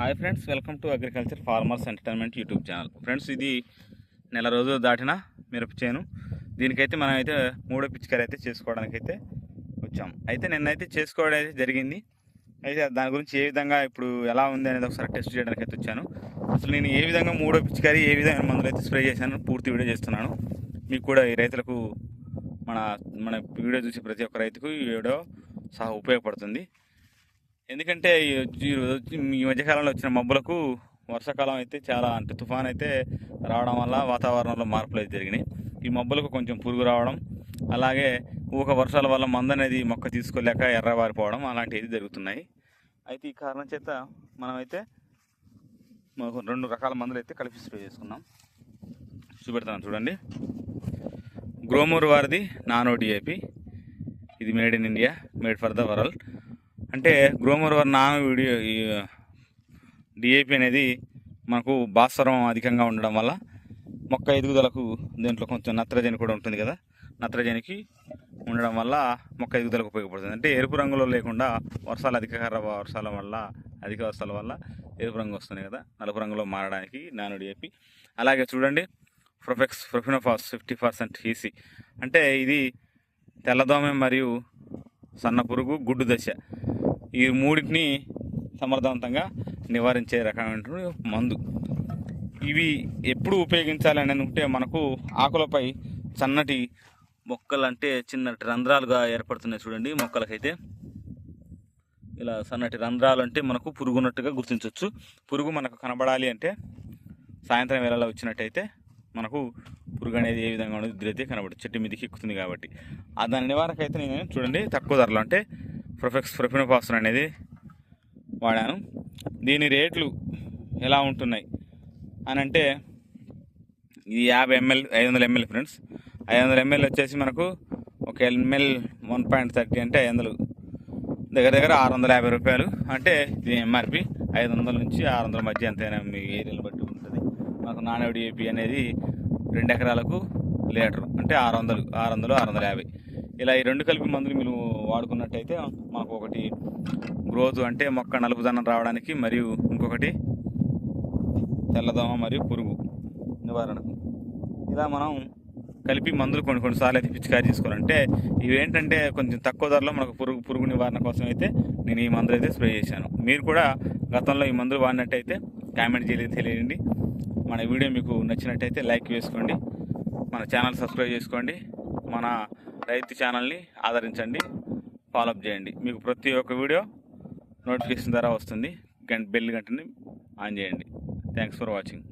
Hi friends welcome to agriculture farmers entertainment YouTube channel. Friends ఇది నెల రోజులు దాటిన మిరప చేను. దీనికైతే మనం అయితే మూడో పిచ్చికారు అయితే చేసుకోవడానికి అయితే వచ్చాం. అయితే నిన్నైతే చేసుకోవడం అయితే జరిగింది. అయితే దాని గురించి ఏ విధంగా ఇప్పుడు ఎలా ఉంది అనేది ఒకసారి టెస్ట్ చేయడానికి అయితే వచ్చాను. అసలు నేను ఏ విధంగా మూడో పిచ్చికారి ఏ విధంగా మందులు అయితే స్ప్రే చేశాను పూర్తి వీడియో చేస్తున్నాను. మీకు కూడా ఈ రైతులకు మన మన వీడియో చూసే ప్రతి ఒక్క రైతుకు ఈ వీడియో సహా ఉపయోగపడుతుంది. ఎందుకంటే ఈ ఈ రోజు- ఈ మధ్యకాలంలో వచ్చిన మబ్బులకు వర్షాకాలం అయితే చాలా అంటే తుఫాన్ అయితే రావడం వల్ల వాతావరణంలో మార్పులు అయితే జరిగినాయి. ఈ మబ్బులకు కొంచెం పురుగు రావడం అలాగే ఊక వర్షాల వల్ల మందు అనేది మొక్క తీసుకోలేక ఎర్రబారిపోవడం అలాంటివి జరుగుతున్నాయి. అయితే ఈ కారణం చేత మనమైతే రెండు రకాల మందులు అయితే కలిపి స్ప్రే చేసుకున్నాం. చూపెడతాను చూడండి. గ్రోమూర్ వారిది నానో డిఏపి. ఇది made in India made for the world. అంటే గ్రోమర్ వారి నానో వీడియో డిఏపి అనేది మనకు భాస్వరం అధికంగా ఉండడం వల్ల మొక్క ఎదుగుదలకు దీంట్లో కొంచెం నత్రజని కూడా ఉంటుంది కదా. నత్రజనికి ఉండడం వల్ల మొక్క ఎదుగుదలకు ఉపయోగపడుతుంది. అంటే ఎరుపు రంగులో లేకుండా వర్షాలు అధిక వర్షాల వల్ల అధిక వర్షాల వల్ల ఎరుపు రంగు వస్తుంది కదా. నలుపు రంగులో మారడానికి నాను డిఏపి అలాగే చూడండి Profex profenofos fifty percent EC అంటే ఇది తెల్లదోమ మరియు సన్న పురుగు గుడ్డు దశ. ఈ మూడింటిని సమర్థవంతంగా నివారించే రకమైన మందు. ఇవి ఎప్పుడు ఉపయోగించాలి అని అనుకుంటే మనకు ఆకులపై సన్నటి మొక్కలు అంటే చిన్నటి రంధ్రాలుగా ఏర్పడుతున్నాయి చూడండి మొక్కలకైతే. ఇలా సన్నటి రంధ్రాలు అంటే మనకు పురుగున్నట్టుగా గుర్తించవచ్చు. పురుగు మనకు కనబడాలి అంటే సాయంత్రం వేళలో వచ్చినట్టయితే మనకు పురుగు అనేది ఏ విధంగా ఉండదు ఇద్దరైతే కనబడుతుంది చెట్టు మీదకి ఎక్కుతుంది కాబట్టి. ఆ దాని నివారణకైతే నేను చూడండి తక్కువ ధరలో అంటే ప్రొఫెక్స్ ప్రొఫినోఫాసన్ అనేది వాడాను. దీని రేట్లు ఎలా ఉంటున్నాయి? అని అంటే ఇది యాభై ఎంఎల్ ఐదు వందల ఎంఎల్ ఫ్రెండ్స్. ఐదు వందల ఎంఎల్ వచ్చేసి మనకు ఒక ఎంఎల్ వన్ పాయింట్ థర్టీ అంటే ఐదు వందలు దగ్గర దగ్గర ఆరు వందల యాభై రూపాయలు. అంటే ఇది ఎంఆర్పి ఐదు వందల నుంచి ఆరు వందల మధ్య ఎంతైనా మీ ఏరియాలు బట్టి ఉంటుంది. మాకు నాన్ ఏపీ అనేది రెండు ఎకరాలకు లీటర్. అంటే ఆరు వందలు ఆరు వందలు ఆరు వందల యాభై. ఇలా ఈ రెండు కలిపి మందులు మీరు వాడుకున్నట్టయితే మాకు ఒకటి గ్రోత్ అంటే మొక్క నలుపుదనం రావడానికి మరియు ఇంకొకటి తెల్లదోమ మరియు పురుగు నివారణకు. ఇలా మనం కలిపి మందులు కొన్ని కొన్నిసార్లు అయితే పిచికారీ చేసుకోవాలంటే ఇవి ఏంటంటే కొంచెం తక్కువ ధరలో మనకు పురుగు పురుగు నివారణ కోసం అయితే నేను ఈ మందులు అయితే స్ప్రే చేశాను. మీరు కూడా గతంలో ఈ మందులు వాడినట్టయితే కామెంట్ చేయలేదు తెలియండి. మన వీడియో మీకు నచ్చినట్టయితే లైక్ వేసుకోండి. మన ఛానల్ సబ్స్క్రైబ్ చేసుకోండి. మన రైతు ఛానల్ని ఆదరించండి ఫాలోఅప్ చేయండి. మీకు ప్రతి ఒక్క వీడియో నోటిఫికేషన్ ద్వారా వస్తుంది. గంట బెల్ గంటని ఆన్ చేయండి. Thanks for watching